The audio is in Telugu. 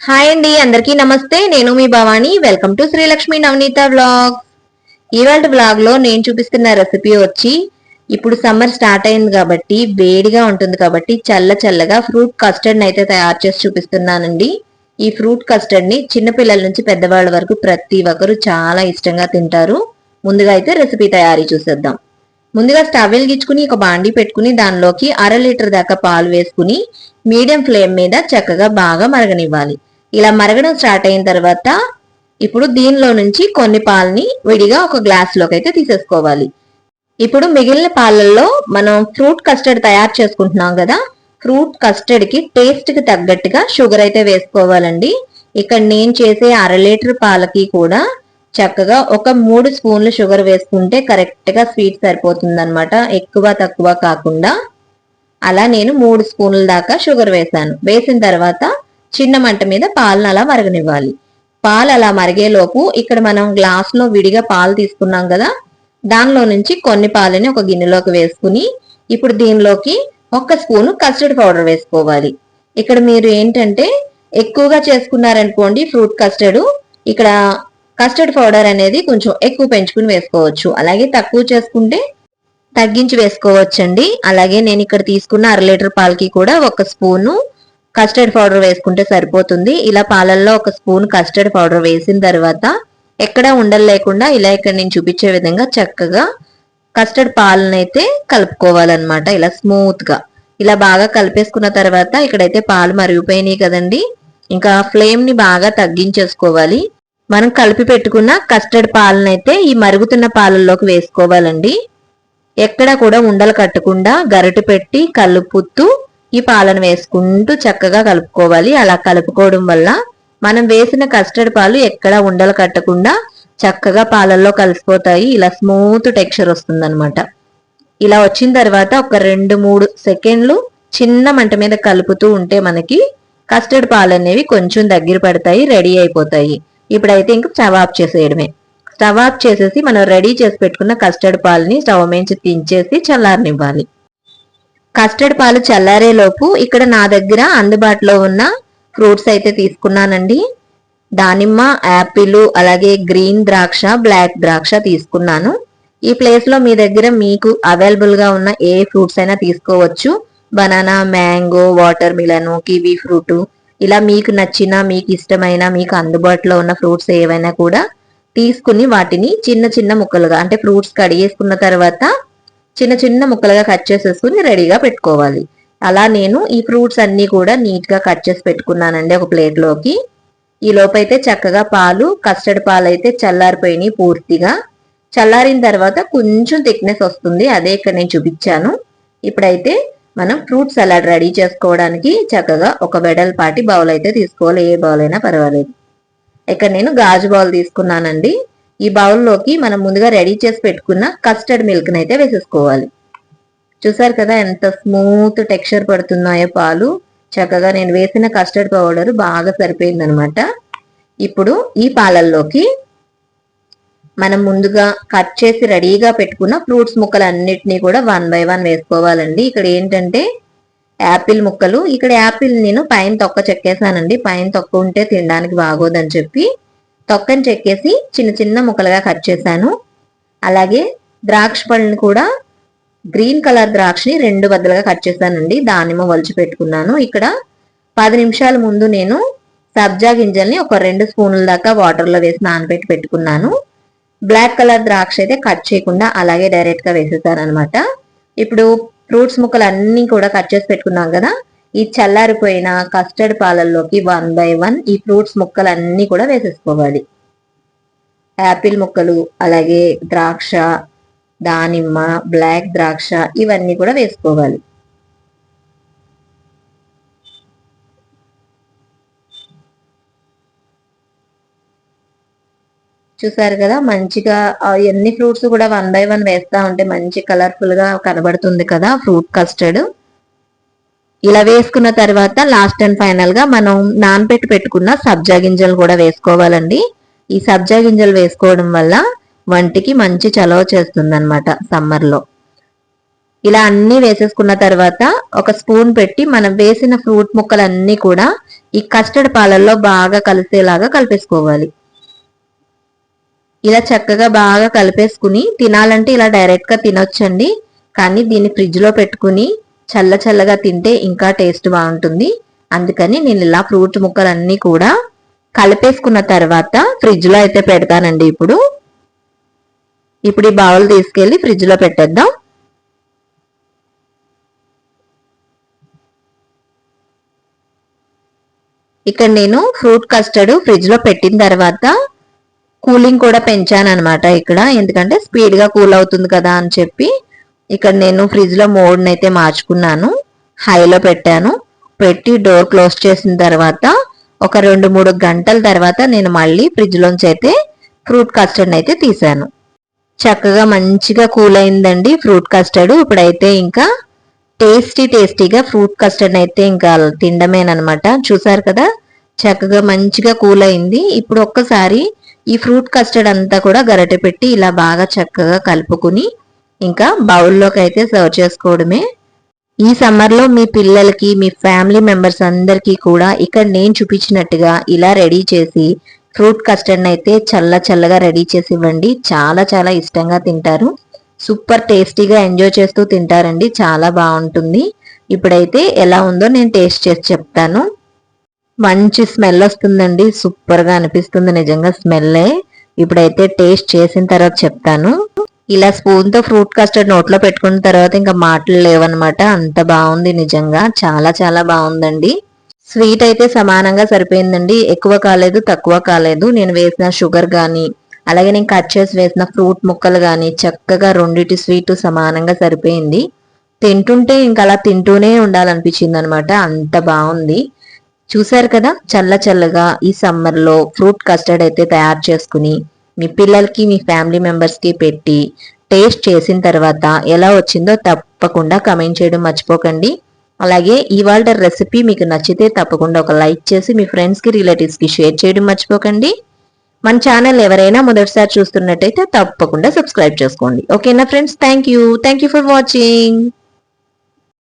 హాయ్ అండి అందరికీ నమస్తే. నేను మీ Bhavani. Welcome to Srilakshmi Navaneetha vlog ఇవాళ వ్లాగ్లో నేను చూపిస్తున్న రెసిపీ వచ్చి ఇప్పుడు సమ్మర్ స్టార్ట్ అయింది కాబట్టి వేడిగా ఉంటుంది కాబట్టి చల్ల చల్లగా ఫ్రూట్ కస్టర్డ్ అయితే తయారు చేసి చూపిస్తున్నానండి. ఈ ఫ్రూట్ కస్టర్డ్ని చిన్నపిల్లల నుంచి పెద్దవాళ్ళ వరకు ప్రతి ఒక్కరు చాలా ఇష్టంగా తింటారు. ముందుగా అయితే రెసిపీ తయారీ చూసేద్దాం. ముందుగా స్టవ్ వెలిగించుకుని ఒక బాండి పెట్టుకుని దానిలోకి అర లీటర్ దాకా పాలు వేసుకుని మీడియం ఫ్లేమ్ మీద చక్కగా బాగా మరగనివ్వాలి. ఇలా మరగడం స్టార్ట్ అయిన తర్వాత ఇప్పుడు దీనిలో నుంచి కొన్ని పాలని విడిగా ఒక గ్లాస్లోకి అయితే తీసేసుకోవాలి. ఇప్పుడు మిగిలిన పాలల్లో మనం ఫ్రూట్ కస్టర్డ్ తయారు చేసుకుంటున్నాం కదా ఫ్రూట్ కస్టర్డ్కి టేస్ట్కి తగ్గట్టుగా షుగర్ అయితే వేసుకోవాలండి. ఇక్కడ నేను చేసే అర లీటర్ పాలకి కూడా చక్కగా ఒక మూడు స్పూన్లు షుగర్ వేసుకుంటే కరెక్ట్గా స్వీట్ సరిపోతుంది అనమాట ఎక్కువ తక్కువ కాకుండా. అలా నేను మూడు స్పూన్ల దాకా షుగర్ వేసాను. వేసిన తర్వాత చిన్న మంట మీద పాలను అలా మరగనివ్వాలి. పాలు అలా మరిగేలోపు ఇక్కడ మనం గ్లాస్లో విడిగా పాలు తీసుకున్నాం కదా దానిలో నుంచి కొన్ని పాలని ఒక గిన్నెలోకి వేసుకుని ఇప్పుడు దీనిలోకి ఒక స్పూను కస్టర్డ్ పౌడర్ వేసుకోవాలి. ఇక్కడ మీరు ఏంటంటే ఎక్కువగా చేసుకున్నారనుకోండి ఫ్రూట్ కస్టర్డ్ ఇక్కడ కస్టర్డ్ పౌడర్ అనేది కొంచెం ఎక్కువ పెంచుకుని వేసుకోవచ్చు. అలాగే తక్కువ చేసుకుంటే తగ్గించి వేసుకోవచ్చండి. అలాగే నేను ఇక్కడ తీసుకున్న అర లీటర్ పాలకి కూడా ఒక స్పూను కస్టర్డ్ పౌడర్ వేసుకుంటే సరిపోతుంది. ఇలా పాలల్లో ఒక స్పూన్ కస్టర్డ్ పౌడర్ వేసిన తర్వాత ఎక్కడ ఉండలు లేకుండా ఇలా ఇక్కడ నేను చూపించే విధంగా చక్కగా కస్టర్డ్ పాలనైతే కలుపుకోవాలన్నమాట. ఇలా స్మూత్గా ఇలా బాగా కలిపేసుకున్న తర్వాత ఇక్కడైతే పాలు మరిగిపోయినాయి కదండి. ఇంకా ఫ్లేమ్ని బాగా తగ్గించేసుకోవాలి. మనం కలిపి పెట్టుకున్న కస్టర్డ్ పాలనైతే ఈ మరుగుతున్న పాలల్లోకి వేసుకోవాలండి. ఎక్కడ కూడా ఉండలు కట్టకుండా గరిటె పెట్టి కలుపుతూ ఈ పాలను వేసుకుంటూ చక్కగా కలుపుకోవాలి. అలా కలుపుకోవడం వల్ల మనం వేసిన కస్టర్డ్ పాలు ఎక్కడ ఉండలు కట్టకుండా చక్కగా పాలల్లో కలిసిపోతాయి. ఇలా స్మూత్ టెక్స్చర్ వస్తుందన్నమాట. ఇలా వచ్చిన తర్వాత ఒక రెండు మూడు సెకండ్లు చిన్న మంట మీద కలుపుతూ ఉంటే మనకి కస్టర్డ్ పాలు అనేవి కొంచెం దగ్గర పడతాయి రెడీ అయిపోతాయి. ఇప్పుడైతే ఇంక స్టవ్ ఆఫ్ చేసేయడమే. స్టవ్ ఆఫ్ చేసేసి మనం రెడీ చేసి పెట్టుకున్న కస్టర్డ్ పాలని స్టవ్ మీద దించేసి చల్లారనివ్వాలి. కస్టర్డ్ పాలు చల్లారేలోపు ఇక్కడ నా దగ్గర అందుబాటులో ఉన్న ఫ్రూట్స్ అయితే తీసుకున్నానండి. దానిమ్మ యాపిల్ అలాగే గ్రీన్ ద్రాక్ష బ్లాక్ ద్రాక్ష తీసుకున్నాను. ఈ ప్లేస్లో మీ దగ్గర మీకు అవైలబుల్గా ఉన్న ఏ ఫ్రూట్స్ అయినా తీసుకోవచ్చు. Banana mango watermelon kiwi fruit ఇలా మీకు నచ్చిన మీకు ఇష్టమైన మీకు అందుబాటులో ఉన్న ఫ్రూట్స్ ఏవైనా కూడా తీసుకుని వాటిని చిన్న చిన్న ముక్కలుగా అంటే ఫ్రూట్స్ కడిగేసుకున్న తర్వాత చిన్న చిన్న ముక్కలుగా కట్ చేసేసుకుని రెడీగా పెట్టుకోవాలి. అలా నేను ఈ ఫ్రూట్స్ అన్ని కూడా నీట్గా కట్ చేసి పెట్టుకున్నానండి ఒక ప్లేట్లోకి. ఈ లోపైతే చక్కగా పాలు కస్టర్డ్ పాలు అయితే చల్లారిపోయినాయి పూర్తిగా. చల్లారిన తర్వాత కొంచెం థిక్నెస్ వస్తుంది అదే ఇక్కడ నేను చూపించాను. ఇప్పుడైతే మనం ఫ్రూట్ సలాడ్ రెడీ చేసుకోవడానికి చక్కగా ఒక వెడల్పాటి బౌల్ అయితే తీసుకోవాలి ఏ బౌల్ అయినా పర్వాలేదు. ఇక్కడ నేను గాజు బౌల్ తీసుకున్నానండి. ఈ బౌల్లోకి మనం ముందుగా రెడీ చేసి పెట్టుకున్న కస్టర్డ్ మిల్క్ అయితే వేసేసుకోవాలి. చూసారు కదా ఎంత స్మూత్ టెక్స్చర్ పడుతున్నాయో పాలు. చక్కగా నేను వేసిన కస్టర్డ్ పౌడర్ బాగా సరిపోయింది అనమాట ఇప్పుడు ఈ పాలల్లోకి మనం ముందుగా కట్ చేసి రెడీగా పెట్టుకున్న ఫ్రూట్స్ ముక్కలు అన్నిటినీ కూడా వన్ బై వన్ వేసుకోవాలండి. ఇక్కడ ఏంటంటే యాపిల్ ముక్కలు. ఇక్కడ యాపిల్ నేను పైన తొక్క చెక్కేసానండి. పైన తొక్క ఉంటే తినడానికి బాగోదని చెప్పి తొక్కని చెక్కేసి చిన్న చిన్న ముక్కలుగా కట్ చేశాను. అలాగే ద్రాక్ష పళ్ళని కూడా గ్రీన్ కలర్ ద్రాక్షని రెండు బద్దలుగా కట్ చేశానండి. దానిమ్మ వలిచి పెట్టుకున్నాను. ఇక్కడ పది నిమిషాల ముందు నేను సబ్జా గింజల్ని ఒక రెండు స్పూన్ల దాకా వాటర్లో వేసి నానబెట్టి పెట్టుకున్నాను. బ్లాక్ కలర్ ద్రాక్ష అయితే కట్ చేయకుండా అలాగే డైరెక్ట్గా వేసేసాను అనమాట ఇప్పుడు ఫ్రూట్స్ ముక్కలు అన్నీ కూడా కట్ చేసి పెట్టుకున్నాం కదా ఈ చల్లారిపోయిన కస్టర్డ్ పాలల్లోకి వన్ బై వన్ ఈ ఫ్రూట్స్ ముక్కలు అన్ని కూడా వేసేసుకోవాలి. యాపిల్ ముక్కలు అలాగే ద్రాక్ష దానిమ్మ బ్లాక్ ద్రాక్ష ఇవన్నీ కూడా వేసుకోవాలి. చూసారు కదా మంచిగా ఎన్ని ఫ్రూట్స్ కూడా వన్ బై వన్ వేస్తా ఉంటే మంచి కలర్ఫుల్గా కనబడుతుంది కదా ఫ్రూట్ కస్టర్డ్. ఇలా వేసుకున్న తర్వాత లాస్ట్ అండ్ ఫైనల్గా మనం నానపెట్టి పెట్టుకున్న సబ్జా గింజలు కూడా వేసుకోవాలండి. ఈ సబ్జా గింజలు వేసుకోవడం వల్ల వంటికి మంచి చలవ చేస్తుంది అనమాట సమ్మర్లో ఇలా అన్ని వేసేసుకున్న తర్వాత ఒక స్పూన్ పెట్టి మనం వేసిన ఫ్రూట్ ముక్కలన్నీ కూడా ఈ కస్టర్డ్ పాలల్లో బాగా కలిసేలాగా కలిపేసుకోవాలి. ఇలా చక్కగా బాగా కలిపేసుకుని తినాలంటే ఇలా డైరెక్ట్గా తినొచ్చండి. కానీ దీన్ని ఫ్రిడ్జ్లో పెట్టుకుని చల్ల చల్లగా తింటే ఇంకా టేస్ట్ బాగుంటుంది. అందుకని నేను ఇలా ఫ్రూట్ ముక్కలన్నీ కూడా కలిపేసుకున్న తర్వాత ఫ్రిడ్జ్లో అయితే పెడతానండి ఇప్పుడు. ఇప్పుడు ఈ బావులు తీసుకెళ్ళి ఫ్రిడ్జ్లో పెట్టేద్దాం. ఇక్కడ నేను ఫ్రూట్ కస్టర్డ్ ఫ్రిడ్జ్లో పెట్టిన తర్వాత కూలింగ్ కూడా పెంచాను అనమాట ఇక్కడ. ఎందుకంటే స్పీడ్గా కూల్ అవుతుంది కదా అని చెప్పి ఇక్కడ నేను ఫ్రిడ్జ్లో మోడ్ని అయితే మార్చుకున్నాను. హైలో పెట్టాను. పెట్టి డోర్ క్లోజ్ చేసిన తర్వాత ఒక రెండు మూడు గంటల తర్వాత నేను మళ్ళీ ఫ్రిడ్జ్లోంచి అయితే ఫ్రూట్ కస్టర్డ్ అయితే తీసాను. చక్కగా మంచిగా కూల్ అయిందండి ఫ్రూట్ కస్టర్డ్. ఇప్పుడైతే ఇంకా టేస్టీ టేస్టీగా ఫ్రూట్ కస్టర్డ్ అయితే ఇంకా తినడమేనమాట చూసారు కదా? చక్కగా మంచిగా కూల్ అయింది ఇప్పుడు ఒక్కసారి ఈ ఫ్రూట్ కస్టర్డ్ అంతా కూడా గరటె పెట్టి ఇలా బాగా చక్కగా కలుపుకుని ఇంకా బౌల్లోకి అయితే సర్వ్ చేసుకోవడమే. ఈ సమ్మర్లో మీ పిల్లలకి మీ ఫ్యామిలీ మెంబర్స్ అందరికీ కూడా ఇక్కడ నేను చూపించినట్టుగా ఇలా రెడీ చేసి ఫ్రూట్ కస్టర్డ్ అయితే చల్ల చల్లగా రెడీ చేసి ఇవ్వండి. చాలా చాలా ఇష్టంగా తింటారు. సూపర్ టేస్టీగా ఎంజాయ్ చేస్తూ తింటారండి. చాలా బాగుంటుంది. ఇప్పుడైతే ఎలా ఉందో నేను టేస్ట్ చేసి చెప్తాను. మంచి స్మెల్ వస్తుందండి. సూపర్గా అనిపిస్తుంది. నిజంగా స్మెల్లే. ఇప్పుడైతే టేస్ట్ చేసిన తర్వాత చెప్తాను. ఇలా స్పూన్తో ఫ్రూట్ కస్టర్డ్ నోట్లో పెట్టుకున్న తర్వాత ఇంకా మాటలు లేవన్నమాట. అంత బాగుంది నిజంగా. చాలా చాలా బాగుందండి. స్వీట్ అయితే సమానంగా సరిపోయిందండి. ఎక్కువ కాలేదు తక్కువ కాలేదు. నేను వేసిన షుగర్ కానీ అలాగే నేను కట్ చేసి వేసిన ఫ్రూట్ ముక్కలు కానీ చక్కగా రెండిటి స్వీట్ సమానంగా సరిపోయింది. తింటుంటే ఇంకా అలా తింటూనే ఉండాలనిపించింది అనమాట అంత బాగుంది. చూసారు కదా చల్ల చల్లగా ఈ సమ్మర్లో ఫ్రూట్ కస్టర్డ్ అయితే తయారు చేసుకుని మీ పిల్లలకి మీ ఫ్యామిలీ మెంబర్స్కి పెట్టి టేస్ట్ చేసిన తర్వాత ఎలా వచ్చిందో తప్పకుండా కమెంట్ చేయడం మర్చిపోకండి. అలాగే ఇవాళ రెసిపీ మీకు నచ్చితే తప్పకుండా ఒక లైక్ చేసి మీ ఫ్రెండ్స్కి రిలేటివ్స్కి షేర్ చేయడం మర్చిపోకండి. మన ఛానల్ ఎవరైనా మొదటిసారి చూస్తున్నట్టయితే తప్పకుండా సబ్స్క్రైబ్ చేసుకోండి. ఓకేనా friends? Thank you thank you for watching.